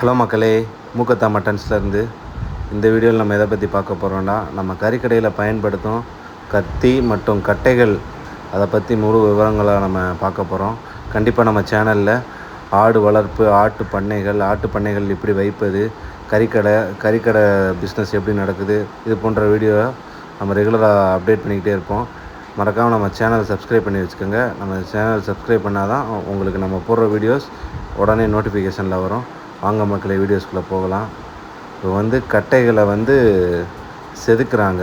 Hello மக்களே மூக்கத்தா மட்டன்ஸ்லேருந்து இந்த வீடியோவில் நம்ம எதை பற்றி பார்க்க போகிறோம்னா நம்ம கறிக்கடையில் பயன்படுத்தும் கத்தி மற்றும் கட்டைகள் அதை பற்றி முழு விவரங்களை நம்ம பார்க்க போகிறோம் கண்டிப்பாக நம்ம சேனலில் ஆடு வளர்ப்பு ஆட்டு பண்ணைகள் ஆட்டு பண்ணைகள் எப்படி வைப்பது கறிக்கடை கறிக்கடை பிஸ்னஸ் எப்படி நடக்குது இது போன்ற வீடியோவை நம்ம ரெகுலராக அப்டேட் பண்ணிக்கிட்டே இருப்போம். மறக்காமல் நம்ம சேனல் சப்ஸ்கிரைப் பண்ணி வச்சுக்கோங்க. நம்ம சேனல் சப்ஸ்கிரைப் பண்ணால் தான் உங்களுக்கு நம்ம போடுற வீடியோஸ் உடனே நோட்டிஃபிகேஷனில் வரும். வாங்க மக்களை வீடியோஸ்குள்ளே போகலாம். இப்போ வந்து கட்டைகளை வந்து செதுக்குறாங்க.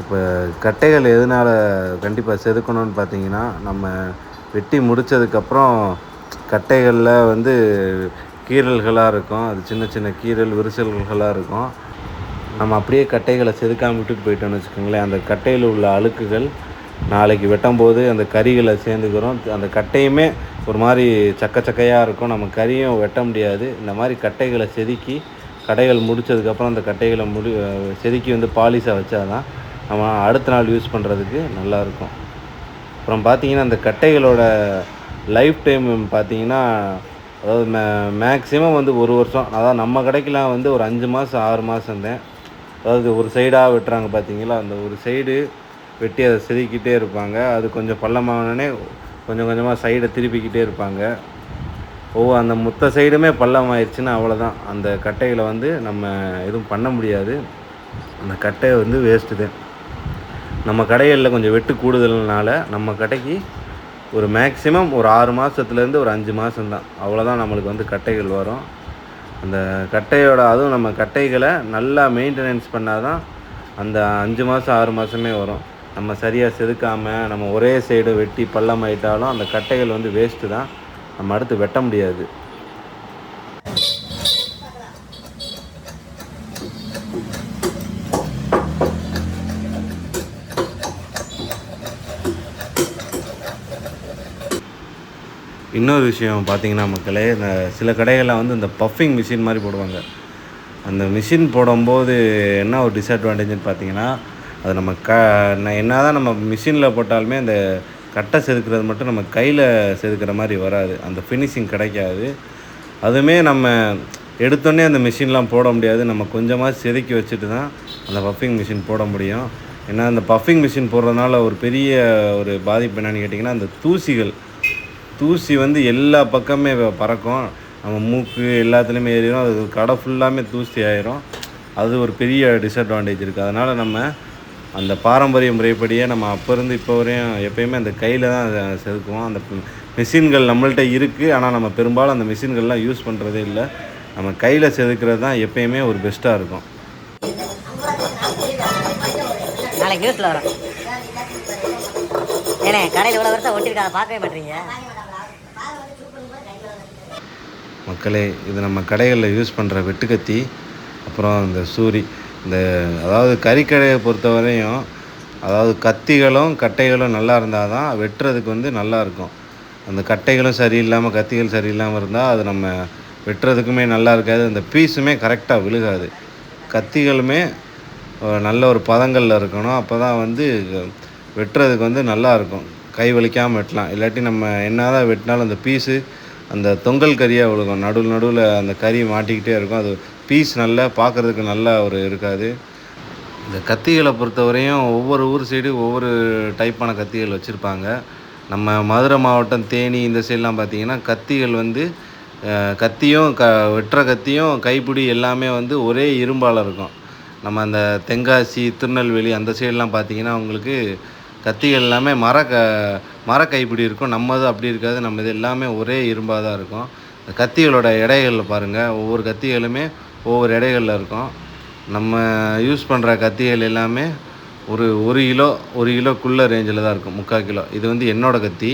இப்போ கட்டைகள் எதனால் கண்டிப்பாக செதுக்கணும்னு பார்த்தீங்கன்னா நம்ம வெட்டி முடித்ததுக்கப்புறம் கட்டைகளில் வந்து கீறல்களாக இருக்கும். அது சின்ன சின்ன கீறல் விரிசல்களாக இருக்கும். நம்ம அப்படியே கட்டைகளை செதுக்காமல் விட்டுட்டு போயிட்டோம்னு வச்சுக்கோங்களேன். அந்த கட்டையில் உள்ள அழுக்குகள் நாளைக்கு வெட்டும்போது அந்த கறிகளை சேர்ந்துக்கிறோம். அந்த கட்டையுமே ஒரு மாதிரி சக்க சக்கையாக இருக்கும். நம்ம கறியும் வெட்ட முடியாது. இந்த மாதிரி கட்டைகளை செதுக்கி கடைகள் முடித்ததுக்கப்புறம் அந்த கட்டைகளை முடி செதுக்கி வந்து பாலிஷாக வச்சா தான் நம்ம அடுத்த நாள் யூஸ் பண்ணுறதுக்கு நல்லாயிருக்கும் அப்புறம் பார்த்தீங்கன்னா அந்த கட்டைகளோட லைஃப் டைம் பார்த்தீங்கன்னா அதாவது மே மேக்ஸிமம் வந்து ஒரு வருஷம். அதாவது நம்ம கடைக்கெலாம் வந்து ஒரு அஞ்சு மாதம் ஆறு மாதம் தான் அதாவது ஒரு சைடாக வெட்டுறாங்க பார்த்தீங்களா அந்த ஒரு சைடு வெட்டி அதை செதுக்கிட்டே இருப்பாங்க. அது கொஞ்சம் பள்ளமானோடனே கொஞ்சம் கொஞ்சமாக சைடை திருப்பிக்கிட்டே இருப்பாங்க. ஓ அந்த மொத்த சைடுமே பள்ளம் ஆயிடுச்சுன்னா அவ்வளோதான் அந்த கட்டைகளை வந்து நம்ம எதுவும் பண்ண முடியாது. அந்த கட்டை வந்து வேஸ்ட்டு தான் நம்ம கடைகளில் கொஞ்சம் வெட்டு கூடுதல்னால நம்ம கடைக்கு ஒரு மேக்ஸிமம் ஒரு ஆறு மாதத்துலேருந்து ஒரு அஞ்சு மாதம்தான் அவ்வளோதான் நம்மளுக்கு வந்து கட்டைகள் வரும். அந்த கட்டையோட அதுவும் நம்ம கட்டைகளை நல்லா மெயின்டெனன்ஸ் பண்ணால் தான் அந்த அஞ்சு மாதம் ஆறு மாதமே வரும். நம்ம சரியாக செதுக்காமல் நம்ம ஒரே சைடு வெட்டி பள்ளம் ஆயிட்டாலும் அந்த கட்டைகள் வந்து வேஸ்ட்டு தான். நம்ம அடுத்து வெட்ட முடியாது. இன்னொரு விஷயம் பார்த்தீங்கன்னா மக்களே இந்த சில கடைகளில் வந்து இந்த பஃபிங் மிஷின் மாதிரி போடுவாங்க. அந்த மிஷின் போடும்போது என்ன ஒரு டிஸ்அட்வான்டேஜ்னு பார்த்தீங்கன்னா அது நம்ம க என்ன தான் நம்ம மிஷினில் போட்டாலுமே அந்த கட்டை செதுக்கிறது மட்டும் நம்ம கையில் செதுக்கிற மாதிரி வராது. அந்த ஃபினிஷிங் கிடைக்காது. அதுவுமே நம்ம எடுத்தோடனே அந்த மிஷின்லாம் போட முடியாது. நம்ம கொஞ்சமாக செதுக்கி வச்சுட்டு தான் அந்த பஃபிங் மிஷின் போட முடியும். ஏன்னா அந்த பஃபிங் மிஷின் போடுறதுனால ஒரு பெரிய ஒரு பாதிப்பு என்னென்னு கேட்டிங்கன்னா அந்த தூசிகள் தூசி வந்து எல்லா பக்கமே பறக்கும். நம்ம மூக்கு எல்லாத்துலேயுமே ஏறிடும் அது கடை ஃபுல்லாமே தூசி ஆயிரும். அது ஒரு பெரிய டிஸ்அட்வான்டேஜ் இருக்குது அதனால் நம்ம அந்த பாரம்பரிய முறைப்படியே நம்ம அப்போ இருந்து இப்போ வரையும் எப்பயுமே அந்த கையில் தான் அதை செதுக்குவோம். அந்த மிஷின்கள் நம்மள்ட்ட இருக்குது ஆனால் நம்ம பெரும்பாலும் அந்த மிஷின்கள்லாம் யூஸ் பண்ணுறதே இல்லை. நம்ம கையில் செதுக்கிறது தான் எப்பயுமே ஒரு பெஸ்ட்டாக இருக்கும். நாளைக்கு நியூஸில் வரும். ஏனே கடையில் இவ்வளோ வருஷம் ஒட்டிருக்காத பார்க்கவே மாட்டீங்க. மக்களே இது நம்ம கடைகளில் யூஸ் பண்ணுற வெட்டுக்கத்தி அப்புறம் இந்த சூரி இந்த அதாவது கறிக்கடையை பொறுத்தவரையும் அதாவது கத்திகளும் கட்டைகளும் நல்லா இருந்தால் தான் வெட்டுறதுக்கு வந்து நல்லா இருக்கும். அந்த கட்டைகளும் சரியில்லாமல் கத்திகள் சரியில்லாமல் இருந்தால் அது நம்ம வெட்டுறதுக்குமே நல்லா இருக்காது. அந்த பீஸுமே கரெக்டாக விழுகாது. கத்திகளுமே நல்ல ஒரு பதங்களில் இருக்கணும். அப்போ தான் வந்து வெட்டுறதுக்கு வந்து நல்லாயிருக்கும் கை வலிக்காமல் வெட்டலாம். இல்லாட்டி நம்ம என்ன தான் வெட்டினாலும் அந்த பீஸு அந்த தொங்கல் கறியாக விழுகும். நடுவில் நடுவில் அந்த கறி மாட்டிக்கிட்டே இருக்கும். அது பீஸ் நல்லா பார்க்குறதுக்கு நல்லா ஒரு இருக்காது. இந்த கத்திகளை பொறுத்தவரையும் ஒவ்வொரு ஊர் சைடு ஒவ்வொரு டைப்பான கத்திகள் வச்சுருப்பாங்க. நம்ம மதுரை மாவட்டம் தேனி இந்த சைட்லாம் பார்த்திங்கன்னா கத்திகள் வந்து கத்தியும் க வெட்டுற கத்தியும் கைப்பிடி எல்லாமே வந்து ஒரே இரும்பால் இருக்கும். நம்ம அந்த தென்காசி திருநெல்வேலி அந்த சைடெலாம் பார்த்தீங்கன்னா உங்களுக்கு கத்திகள் எல்லாமே மர க மர கைப்பிடி இருக்கும். நம்மது அப்படி இருக்காது. நம்ம இது எல்லாமே ஒரே இரும்பாக தான் இருக்கும் கத்திகளோட எடைகளில் பாருங்கள் ஒவ்வொரு கத்திகளுமே ஒவ்வொரு எடைகளில் இருக்கும். நம்ம யூஸ் பண்ணுற கத்திகள் எல்லாமே ஒரு ஒரு கிலோ ஒரு கிலோக்குள்ளே ரேஞ்சில் தான் இருக்கும். முக்கால் கிலோ. இது வந்து என்னோடய கத்தி.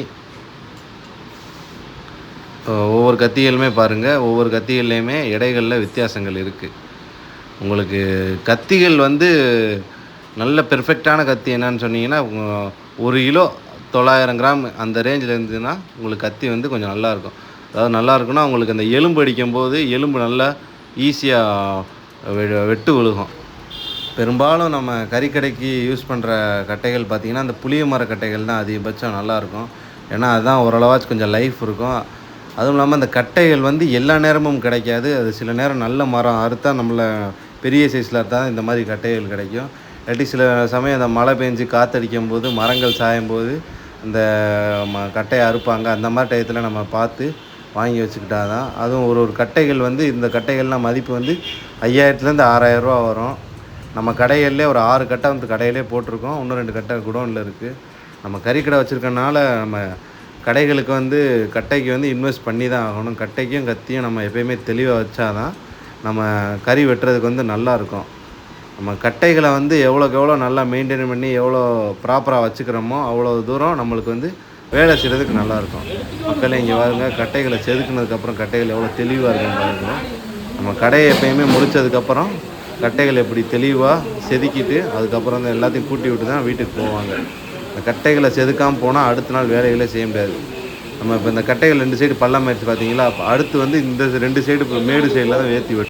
ஒவ்வொரு கத்திகளுமே பாருங்கள் ஒவ்வொரு கத்திகள்லேயுமே எடைகளில் வித்தியாசங்கள் இருக்குது உங்களுக்கு கத்திகள் வந்து நல்ல பெர்ஃபெக்டான கத்தி என்னன்னு சொன்னீங்கன்னா ஒரு கிலோ தொள்ளாயிரம் கிராம் அந்த ரேஞ்சில் இருந்ததுன்னா உங்களுக்கு கத்தி வந்து கொஞ்சம் நல்லாயிருக்கும் அதாவது நல்லா இருக்குன்னா உங்களுக்கு அந்த எலும்பு அடிக்கும்போது எலும்பு நல்லா ஈஸியாக வெட்டு விழுகும். பெரும்பாலும் நம்ம கறிக்கடைக்கு யூஸ் பண்ணுற கட்டைகள் பார்த்திங்கன்னா அந்த புளிய மர கட்டைகள் தான் அதிகபட்சம் நல்லாயிருக்கும். ஏன்னா அதுதான் ஓரளவாச்சும் கொஞ்சம் லைஃப் இருக்கும். அதுவும் இல்லாமல் அந்த கட்டைகள் வந்து எல்லா நேரமும் கிடைக்காது. அது சில நேரம் நல்ல மரம் அறுத்தா நம்மளை பெரிய சைஸில் அறுத்தால் இந்த மாதிரி கட்டைகள் கிடைக்கும். இல்லாட்டி சில சமயம் அந்த மழை பெஞ்சு காற்றடிக்கும் போது மரங்கள் சாயும் போது அந்த ம கட்டையை அறுப்பாங்க. அந்த மாதிரி டயத்தில் நம்ம பார்த்து வாங்கி வச்சுக்கிட்டா தான் அதுவும் ஒரு ஒரு கட்டைகள் வந்து இந்த கட்டைகள்லாம் மதிப்பு வந்து ஐயாயிரத்துலேருந்து ஆறாயிரரூவா வரும். நம்ம கடைகள்லேயே ஒரு ஆறு கட்டை வந்து கடையிலே போட்டிருக்கோம். இன்னும் ரெண்டு கட்டை குடோனில் இருக்குது நம்ம கறிக்கடை வச்சுருக்கனால நம்ம கடைகளுக்கு வந்து கட்டைக்கு வந்து இன்வெஸ்ட் பண்ணி தான் ஆகணும். கட்டைக்கும் கத்தியும் நம்ம எப்பயுமே தெளிவாக வச்சாதான் நம்ம கறி வெட்டுறதுக்கு வந்து நல்லாயிருக்கும் நம்ம கட்டைகளை வந்து எவ்வளோக்கு எவ்வளோ நல்லா மெயின்டைன் பண்ணி எவ்வளோ ப்ராப்பராக வச்சுக்கிறோமோ அவ்வளோ தூரம் நம்மளுக்கு வந்து வேலை செய்கிறதுக்கு நல்லாயிருக்கும். மக்களே இங்கே பாருங்க கட்டைகளை செதுக்குனதுக்கப்புறம் கட்டைகள் எவ்வளோ தெளிவாக இருக்குன்னு பாருங்க. நம்ம கடையை எப்பயுமே முடிச்சதுக்கப்புறம் கட்டைகள் எப்படி தெளிவாக செதுக்கிட்டு அதுக்கப்புறம் வந்து எல்லாத்தையும் கூட்டி விட்டு தான் வீட்டுக்கு போவாங்க. இந்த கட்டைகளை செதுக்காமல் போனால் அடுத்த நாள் வேலைகளே செய்ய முடியாது. நம்ம இப்போ இந்த கட்டைகள் ரெண்டு சைடு பள்ளம் ஆயிடுச்சு பார்த்தீங்களா அப்போ அடுத்து வந்து இந்த ரெண்டு சைடு இப்போ மேடு சைடில் தான் ஏற்றி விட்டு